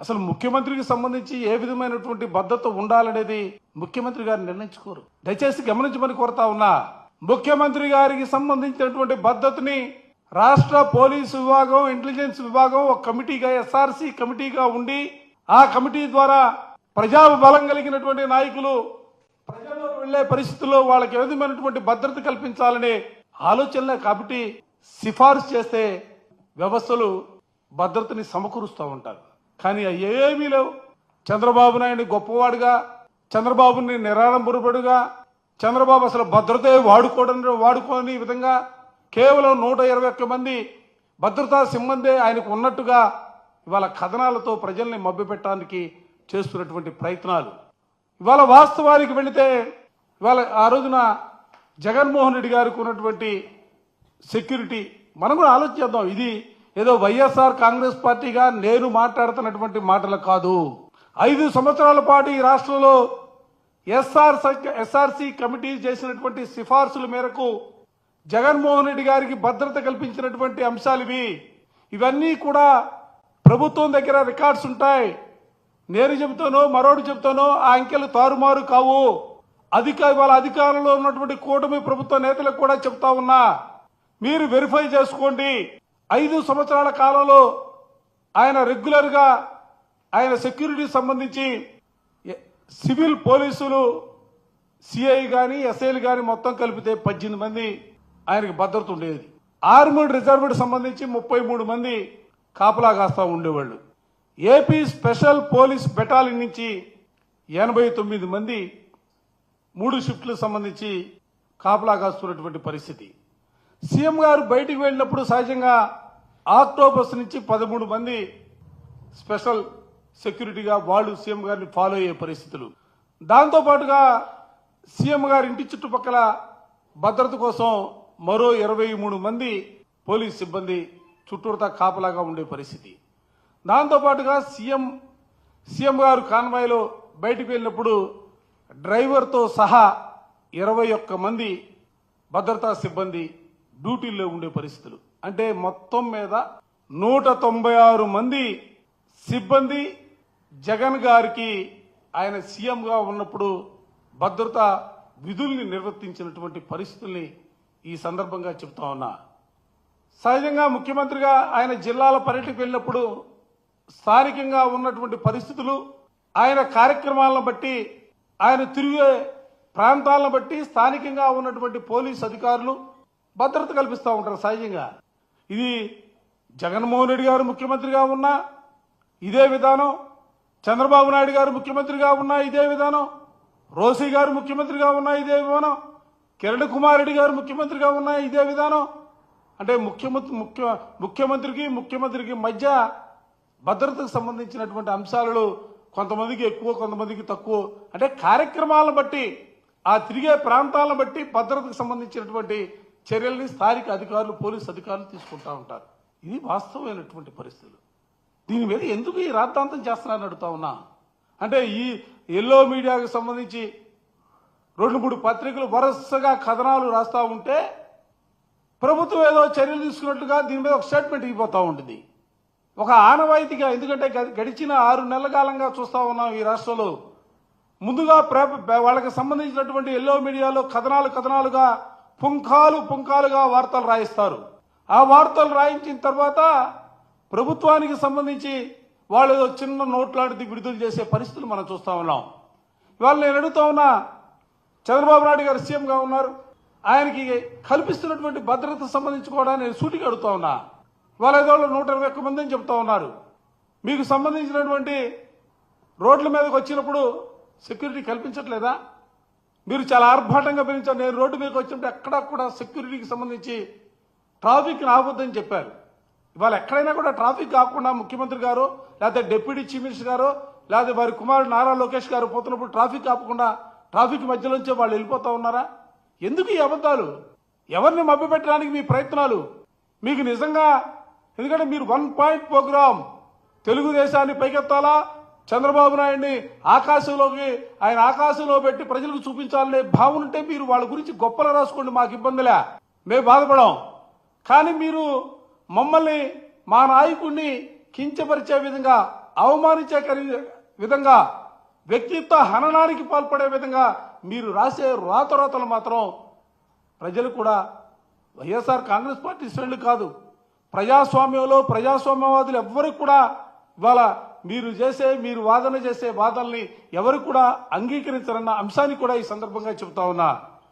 అసలు ముఖ్యమంత్రికి సంబంధించి ఏ విధమైనటువంటి భద్రత ఉండాలనేది ముఖ్యమంత్రి గారు నిర్ణయించుకోరు. దయచేసి గమనించమని కోరుతా ఉన్నా ముఖ్యమంత్రి గారికి సంబంధించినటువంటి భద్రతని రాష్ట్ర పోలీసు విభాగం ఇంటెలిజెన్స్ విభాగం ఒక కమిటీగా ఎస్ఆర్సి కమిటీగా ఉండి ఆ కమిటీ ద్వారా ప్రజా బలం కలిగినటువంటి నాయకులు ప్రజల్లో వెళ్ళే పరిస్థితుల్లో వాళ్ళకి ఏ విధమైనటువంటి భద్రత కల్పించాలనే ఆలోచనలే కాబట్టి సిఫార్సు చేస్తే వ్యవస్థలు భద్రతని సమకూరుస్తూ ఉంటారు. కానీ ఏమీ లేవు. చంద్రబాబు నాయుడిని గొప్పవాడుగా చంద్రబాబుని నిరాడంబరపడుగా చంద్రబాబు అసలు భద్రతే వాడుకోవడం వాడుకోని విధంగా కేవలం నూట ఇరవై ఒక్క మంది భద్రతా సిబ్బందే ఆయనకు ఉన్నట్టుగా ఇవాళ కథనాలతో ప్రజల్ని మభ్యపెట్టడానికి చేస్తున్నటువంటి ప్రయత్నాలు. ఇవాళ వాస్తవానికి వెళితే ఇవాళ ఆ రోజున జగన్మోహన్ రెడ్డి గారికి ఉన్నటువంటి సెక్యూరిటీ మనం కూడా ఆలోచిద్దాం. ఇది ఏదో వైఎస్ఆర్ కాంగ్రెస్ పార్టీగా నేను మాట్లాడుతున్నటువంటి మాటలు కాదు. ఐదు సంవత్సరాల పాటు ఈ రాష్ట్రంలో ఎస్ఆర్ ఎస్ఆర్సి కమిటీ చేసినటువంటి సిఫార్సుల మేరకు జగన్మోహన్ రెడ్డి గారికి భద్రత కల్పించినటువంటి అంశాలు ఇవి. ఇవన్నీ కూడా ప్రభుత్వం దగ్గర రికార్డ్స్ ఉంటాయి. నేను చెబుతానో మరోడు చెబుతానో ఆ అంకెలు తారుమారు కావు. అధిక వాళ్ళ అధికారంలో ఉన్నటువంటి కూటమి ప్రభుత్వ నేతలకు కూడా చెప్తా ఉన్నా. మీరు వెరిఫై చేసుకోండి. ఐదు సంవత్సరాల కాలంలో ఆయన రెగ్యులర్గా ఆయన సెక్యూరిటీ సంబంధించి సివిల్ పోలీసులు సిఐ కానీ ఎస్ఐలు కానీ మొత్తం కలిపితే పద్దెనిమిది మంది ఆయనకి భద్రత ఉండేది. ఆర్మీడ్ రిజర్వ్డ్ సంబంధించి ముప్పై మూడు మంది కాపలా కాస్తా ఉండేవాళ్ళు ఏపీ స్పెషల్ పోలీస్ బెటాలియన్ నుంచి ఎనభై తొమ్మిది మంది మూడు షిఫ్ట్లకు సంబంధించి కాపలా కాస్తున్నటువంటి పరిస్థితి. సీఎం గారు బయటికి వెళ్ళినప్పుడు సహజంగా ఆక్టోబస్ నుంచి పదమూడు మంది స్పెషల్ సెక్యూరిటీగా వాళ్ళు సీఎం గారిని ఫాలో అయ్యే పరిస్థితులు. దాంతో పాటుగా సీఎం గారి ఇంటి చుట్టుపక్కల భద్రత కోసం మరో ఇరవై మూడు మంది పోలీస్ సిబ్బంది చుట్టూరుతా కాపలాగా ఉండే పరిస్థితి. దాంతోపాటుగా సీఎం సీఎం గారు కాన్వాయ్లో బయటికి వెళ్ళినప్పుడు డ్రైవర్తో సహా ఇరవై ఒక్క మంది భద్రతా సిబ్బంది డ్యూటీల్లో ఉండే పరిస్థితులు. అంటే మొత్తం మీద నూట తొంభై ఆరు మంది సిబ్బంది జగన్ గారికి ఆయన సీఎంగా ఉన్నప్పుడు భద్రతా విధుల్ని నిర్వర్తించినటువంటి పరిస్థితుల్ని ఈ సందర్భంగా చెప్తా ఉన్నా. సహజంగా ముఖ్యమంత్రిగా ఆయన జిల్లాల పర్యటనకు వెళ్ళినప్పుడు స్థానికంగా ఉన్నటువంటి పరిస్థితులు ఆయన కార్యక్రమాలను బట్టి ఆయన తిరిగే ప్రాంతాలను బట్టి స్థానికంగా ఉన్నటువంటి పోలీస్ అధికారులు భద్రత కల్పిస్తూ ఉంటారు సహజంగా. ఇది జగన్మోహన్ రెడ్డి గారు ముఖ్యమంత్రిగా ఉన్నా ఇదే విధానం చంద్రబాబు నాయుడు గారు ముఖ్యమంత్రిగా ఉన్నా ఇదే విధానం. రోసీ గారు ముఖ్యమంత్రిగా ఉన్నా ఇదే విధానం. కిరణ్ కుమార్ రెడ్డి గారు ముఖ్యమంత్రిగా ఉన్నా ఇదే విధానం. అంటే ముఖ్యమంత్రి ముఖ్య ముఖ్యమంత్రికి ముఖ్యమంత్రికి మధ్య భద్రతకు సంబంధించినటువంటి అంశాలలో కొంతమందికి ఎక్కువ కొంతమందికి తక్కువ. అంటే కార్యక్రమాలను బట్టి ఆ తిరిగే ప్రాంతాలను బట్టి భద్రతకు సంబంధించినటువంటి చర్యల్ని స్థానిక అధికారులు పోలీసు అధికారులు తీసుకుంటా ఉంటారు. ఇది వాస్తవమైనటువంటి పరిస్థితులు. దీని మీద ఎందుకు ఈ రాద్ధాంతం చేస్తున్నారని అడుగుతా ఉన్నా? అంటే ఈ ఎల్లో మీడియాకు సంబంధించి రెండు మూడు పత్రికలు వరుసగా కథనాలు రాస్తూ ఉంటే ప్రభుత్వం ఏదో చర్యలు తీసుకున్నట్టుగా దీని మీద ఒక స్టేట్మెంట్ ఇవ్వబోతూ ఉంటుంది ఒక ఆనవాయితీగా ఎందుకంటే గ- గడిచిన ఆరు నెలల కాలంగా చూస్తూ ఉన్నాం ఈ రాష్ట్రంలో. ముందుగా ప్రే- వాళ్ళకి సంబంధించినటువంటి ఎల్లో మీడియాలో కథనాలు కథనాలుగా పుంఖాలు పుంఖాలుగా వార్తలు రాయిస్తారు. ఆ వార్తలు రాయించిన తర్వాత ప్రభుత్వానికి సంబంధించి వాళ్ళు ఏదో చిన్న నోట్లాంటిది విడుదల చేసే పరిస్థితులు మనం చూస్తా ఉన్నాం. ఇవాళ నేను అడుగుతా ఉన్నా చంద్రబాబు నాయుడు గారు సీఎంగా ఉన్నారు. ఆయనకి కల్పిస్తున్నటువంటి భద్రత సంబంధించి కూడా నేను సూటిగా అడుగుతా ఉన్నా. వాళ్ళ ఏదో నూట ఇరవై ఒక్క మంది అని చెప్తా ఉన్నారు. మీకు సంబంధించినటువంటి రోడ్ల మీదకి వచ్చినప్పుడు సెక్యూరిటీ కల్పించట్లేదా? మీరు చాలా ఆర్భాటంగా పెంచారు నేను రోడ్డు మీదకి వచ్చినప్పుడు ఎక్కడా కూడా సెక్యూరిటీకి సంబంధించి ట్రాఫిక్ ఆపొద్దని చెప్పారు. ఇవాళ ఎక్కడైనా కూడా ట్రాఫిక్ కాకుండా ముఖ్యమంత్రి గారు లేకపోతే డిప్యూటీ చీఫ్ మినిస్టర్ గారు లేకపోతే వారి కుమారుడు నారా లోకేష్ గారు పోతున్నప్పుడు ట్రాఫిక్ ఆపకుండా ట్రాఫిక్ మధ్యలోంచే వాళ్ళు వెళ్ళిపోతా ఉన్నారా? ఎందుకు ఈ అబద్ధాలు? ఎవరిని మభ్యపెట్టడానికి మీ ప్రయత్నాలు? మీకు నిజంగా ఎందుకంటే మీరు వన్ పాయింట్ ప్రోగ్రామ్ తెలుగుదేశాన్ని పైకెత్తాలా? చంద్రబాబు నాయుడిని ఆకాశంలోకి ఆయన ఆకాశంలో పెట్టి ప్రజలకు చూపించాలనే భావన ఉంటే మీరు వాళ్ళ గురించి గొప్పలు రాసుకోండి మాకు ఇబ్బందిలే. మేము బాధపడం కానీ మీరు మమ్మల్ని మా నాయకుడిని కించపరిచే విధంగా అవమానించే విధంగా వ్యక్తిత్వ హననానికి పాల్పడే విధంగా మీరు రాసే రాతరాతలు మాత్రం ప్రజలు కూడా వైఎస్ఆర్ కాంగ్రెస్ పార్టీ శ్రేణులు కాదు. ప్రజాస్వామ్యంలో ప్రజాస్వామ్యవాదులు ఎవ్వరికి కూడా ఇవాళ మీరు చేసే మీరు వాదన చేసే వాదనల్ని ఎవరు కూడా అంగీకరించరన్న అంశాన్ని కూడా ఈ సందర్భంగా చెబుతా ఉన్నా.